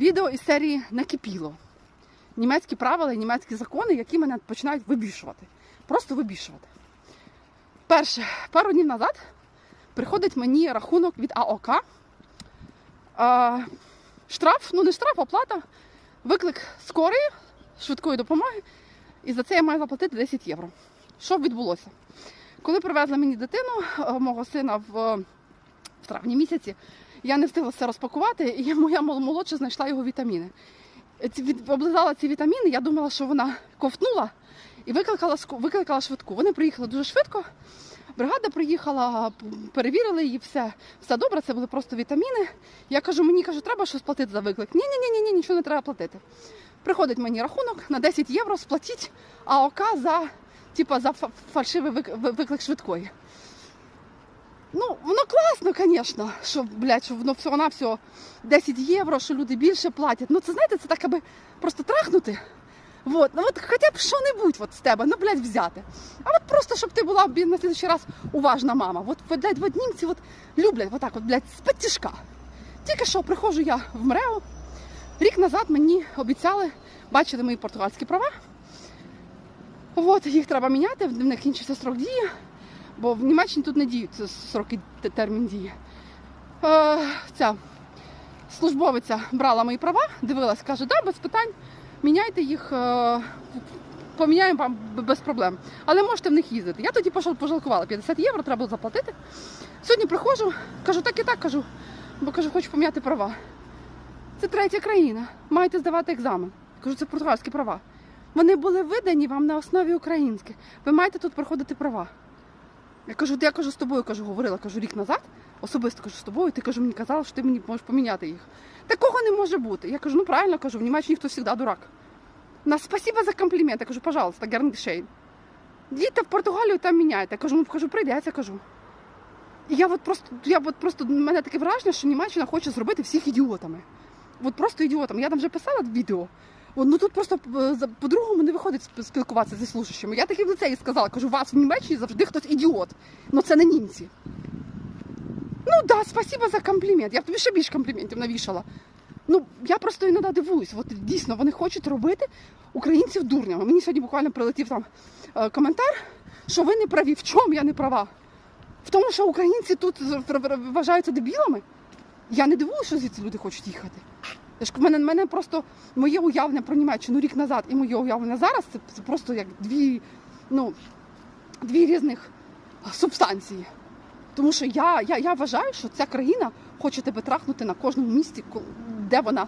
відео із серії накипіло. Німецькі правила і німецькі закони, які мене починають вибішувати. Просто вибішувати. Перше, пару днів назад приходить мені рахунок від АОК. Е, штраф, ну не штраф, а плата, виклик скорої, швидкої допомоги. І за це я маю заплатити 10 євро. Що відбулося? Коли привезли мені дитину, е, мого сина в, в травні місяці, я не встигла все розпакувати, і моя молодша знайшла його вітаміни. Облизала ці вітаміни, я думала, що вона ковтнула і викликала, викликала швидку. Вони приїхали дуже швидко. Бригада приїхала, перевірили її, все, все добре, це були просто вітаміни. Я кажу, мені кажу, треба щось платити за виклик. Ні, ні, ні, ні, нічого не треба платити. Приходить мені рахунок на 10 євро, сплатіть АОК за, типа, за фа- фальшивий виклик швидкої. Ну, воно класно, звісно, що, блядь, що воно всього на всього 10 євро, що люди більше платять. Ну, це знаєте, це так аби просто трахнути. Вот. Ну от хоча б що-небудь от з тебе, ну, блядь, взяти. А от просто, щоб ти була на слідчий раз уважна мама. От, блядь, от німці от люблять отак, от, блядь, з тяжка. Тільки що приходжу я в МРЕО. Рік назад мені обіцяли, бачили мої португальські права. От, їх треба міняти, в них кінчився срок дії, бо в Німеччині тут не діють сроки термін дії. Е, ця службовиця брала мої права, дивилась, каже, да, без питань, міняйте їх, е, поміняємо вам без проблем. Але можете в них їздити. Я тоді пожалкувала 50 євро, треба було заплатити. Сьогодні приходжу, кажу, так і так кажу, бо кажу, хочу поміняти права. Це третя країна. Маєте здавати екзамен. Кажу, це португальські права. Вони були видані вам на основі українських. Ви маєте тут проходити права. Я кажу, я кажу з тобою, кажу, говорила, кажу рік назад, особисто кажу з тобою, ти кажу, мені казала, що ти мені можеш поміняти їх. Такого не може бути. Я кажу, ну правильно кажу, в Німеччині хто завжди дурак. На спасибо за комплімент. Я кажу, пожалуйста, Гернгшейн. Їдьте в Португалію там міняйте. Я кажу, ну кажу, прийдеться, кажу. І я от просто, я от просто, в мене таке враження, що Німеччина хоче зробити всіх ідіотами. От просто ідіотами. Я там вже писала відео. Ну тут просто е, по-другому не виходить спілкуватися зі служащими. Я таки в лицеї сказала, кажу, у вас в Німеччині завжди хтось ідіот. Ну це не німці. Ну да, спасибо за комплімент. Я б тобі ще більше компліментів навішала. Ну, я просто іноді дивуюсь. От дійсно вони хочуть робити українців дурнями. Мені сьогодні буквально прилетів там е, коментар, що ви не праві. В чому я не права? В тому, що українці тут вважаються дебілами. Я не дивуюся, що звідси люди хочуть їхати. В мене, мене просто моє уявлення про Німеччину рік назад і моє уявлення зараз це, це просто як дві, ну, дві різних субстанції. Тому що я, я, я вважаю, що ця країна хоче тебе трахнути на кожному місці, де вона